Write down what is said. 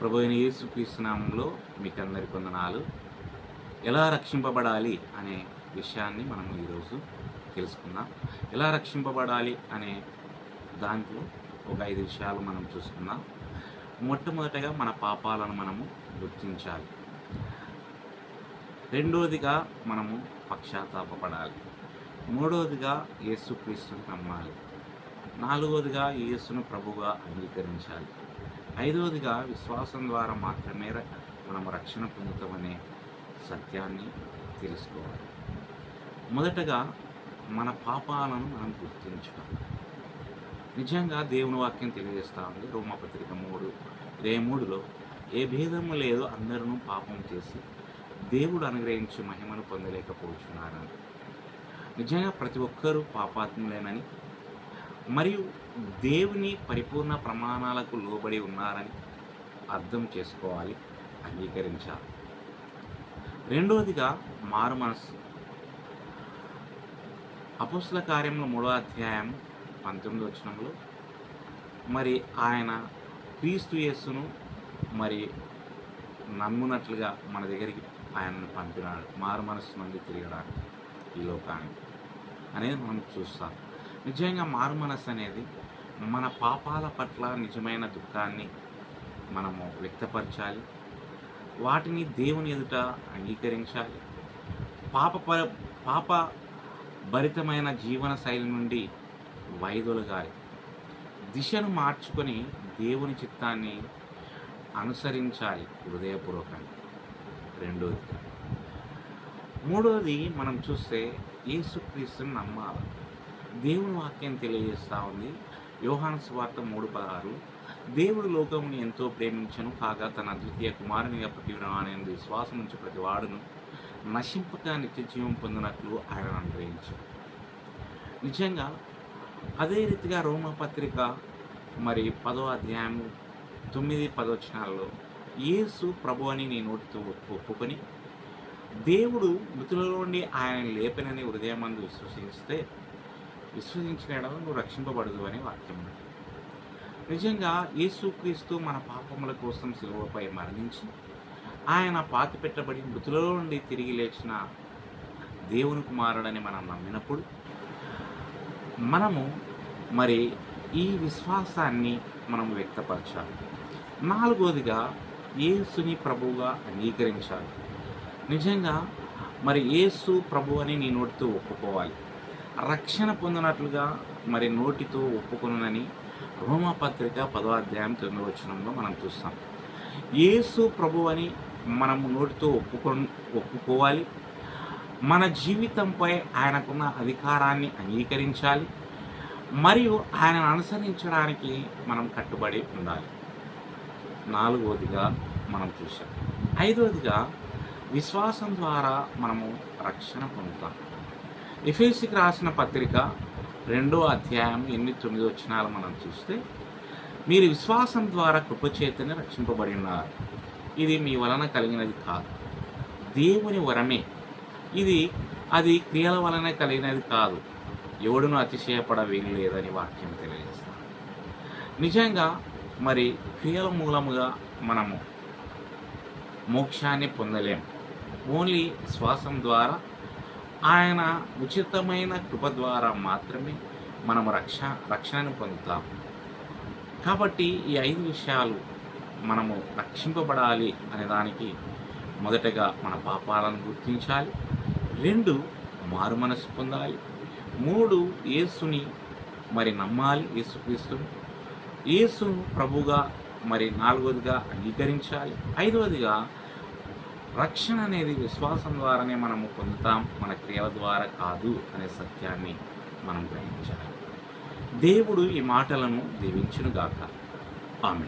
ప్రభు అయిన యేసుక్రీస్తునామంలో మీకు అందరి కొందనాలు ఎలా రక్షింపబడాలి అనే విషయాన్ని మనం ఈరోజు తెలుసుకుందాం. ఎలా రక్షింపబడాలి అనే దాంట్లో ఒక ఐదు విషయాలు మనం చూసుకుందాం. మొట్టమొదటగా మన పాపాలను మనము గుర్తించాలి. రెండవదిగా మనము పక్షాతాపడాలి మూడవదిగా యేసుక్రీస్తుని నమ్మాలి. నాలుగవదిగా యేసును ప్రభుగా అంగీకరించాలి. ఐదవదిగా విశ్వాసం ద్వారా మాత్రమే ర- మనం రక్షణ పొందుతామనే సత్యాన్ని తెలుసుకోవాలి. మొదటగా మన పాపాలను మనం గుర్తించాలి నిజంగా దేవుని వాక్యం తెలియజేస్తా ఉంది. రోమపత్రిక మూడు ఇరవై మూడులో ఏ భేదము లేదో అందరూ పాపం చేసి దేవుడు అనుగ్రహించి మహిమను పొందలేకపోతున్నారని నిజంగా ప్రతి ఒక్కరూ పాపాత్ములేనని మరియు దేవుని పరిపూర్ణ ప్రమాణాలకు లోబడి ఉన్నారని అర్థం చేసుకోవాలి అంగీకరించాలి. రెండవదిగా మారు మనస్సు. అపుస్ల కార్యంలో మూడో అధ్యాయం పంతొమ్మిది వచనంలో మరి ఆయన క్రీస్తు యేస్సును మరి నమ్మునట్లుగా మన దగ్గరికి ఆయనను పంపినాడు. మారు మనస్సు మంది తిరగడానికి ఈ లోకానికి. అనేది మనం చూస్తాం. నిజంగా మారు మనస్సు అనేది మన పాపాల పట్ల నిజమైన దుఃఖాన్ని మనము వ్యక్తపరచాలి. వాటిని దేవుని ఎదుట అంగీకరించాలి. పాప పాప భరితమైన జీవన శైలి నుండి వైదొలగాలి. దిశను మార్చుకొని దేవుని చిత్తాన్ని అనుసరించాలి హృదయపూర్వకంగా. రెండోది మూడోది మనం చూస్తే యేసుక్రీస్తుని నమ్మాలి. దేవుని వాక్యం తెలియజేస్తూ ఉంది. యోహాను సువార్త మూడు పదహారు. దేవుడు లోకముని ఎంతో ప్రేమించను కాగా తన అద్వితీయ కుమారునిగా అనేది విశ్వాసం నుంచి ప్రతి వాడును నశింపక నిత్య జీవం పొందినట్లు ఆయన అనుగ్రహించారు నిజంగా అదే రీతిగా రోమపత్రిక మరి పదో అధ్యాయము తొమ్మిది పదవచనాల్లో యేసు ప్రభు అని నీ నోటితో ఒప్పుకొని దేవుడు మృతులలో నుండి ఆయన లేపనని హృదయమందు విశ్వసిస్తే విశ్వసించిన ఎడల నువ్వు రక్షింపబడదు అనే వాక్యం. నిజంగా యేసుక్రీస్తు మన పాపముల కోసం శిలువపై మరణించి ఆయన పాతి పెట్టబడి మృతులలో నుండి తిరిగి లేచిన దేవుని కుమారుడని మనం నమ్మినప్పుడు మనము మరి ఈ విశ్వాసాన్ని మనం వ్యక్తపరచాలి. నాలుగోదిగా ఏసుని ప్రభువుగా అంగీకరించాలి. నిజంగా మరి ఏసు ప్రభు అని నీ నోటితో ఒప్పుకోవాలి. రక్షణ పొందినట్లుగా మరి నోటితో ఒప్పుకొనని రోమపత్రిక పదో అధ్యాయం తొమ్మిది వచనంలో మనం చూస్తాం. యేసు ప్రభు అని మనము నోటితో ఒప్పుకొ ఒప్పుకోవాలి. మన జీవితంపై ఆయనకున్న అధికారాన్ని అంగీకరించాలి. మరియు ఆయనను అనుసరించడానికి మనం కట్టుబడి ఉండాలి. నాలుగవదిగా మనం చూసాం ఐదవదిగా విశ్వాసం ద్వారా మనము రక్షణ పొందుతాం. ఎఫేసికి రాసిన పత్రిక రెండో అధ్యాయం ఎనిమిది తొమ్మిది వచ్చినాలు మనం చూస్తే మీరు విశ్వాసం ద్వారా కృపచేతనే రక్షింపబడి ఉన్నారు ఇది మీ వలన కలిగినది కాదు. దేవుని వరమే. ఇది అది క్రియల వలన కలిగినది కాదు. ఎవడును అతిశయపడ వీలు లేదని వాక్యం తెలియజేస్తాం నిజంగా మరి క్రియల మూలముగా మనము మోక్షాన్ని పొందలేము ఓన్లీ శ్వాసం ద్వారా ఆయన ఉచితమైన కృప ద్వారా మాత్రమే మనము రక్ష రక్షణను పొందుతాం. కాబట్టి ఈ ఐదు విషయాలు మనము రక్షింపబడాలి అనే దానికి మొదటగా మన పాపాలను గుర్తించాలి. రెండు మారు మనసు పొందాలి. మూడు యేసుని మరి నమ్మాలి యేసుక్రీస్తుని. యేసును ప్రభుగా మరి నాలుగవదిగా అంగీకరించాలి. ఐదవదిగా రక్షణ అనేది విశ్వాసం ద్వారానే మనము పొందుతాం మన క్రియల ద్వారా కాదు అనే సత్యాన్ని మనం గ్రహించాలి. దేవుడు ఈ మాటలను దీవించునుగాక. ఆమె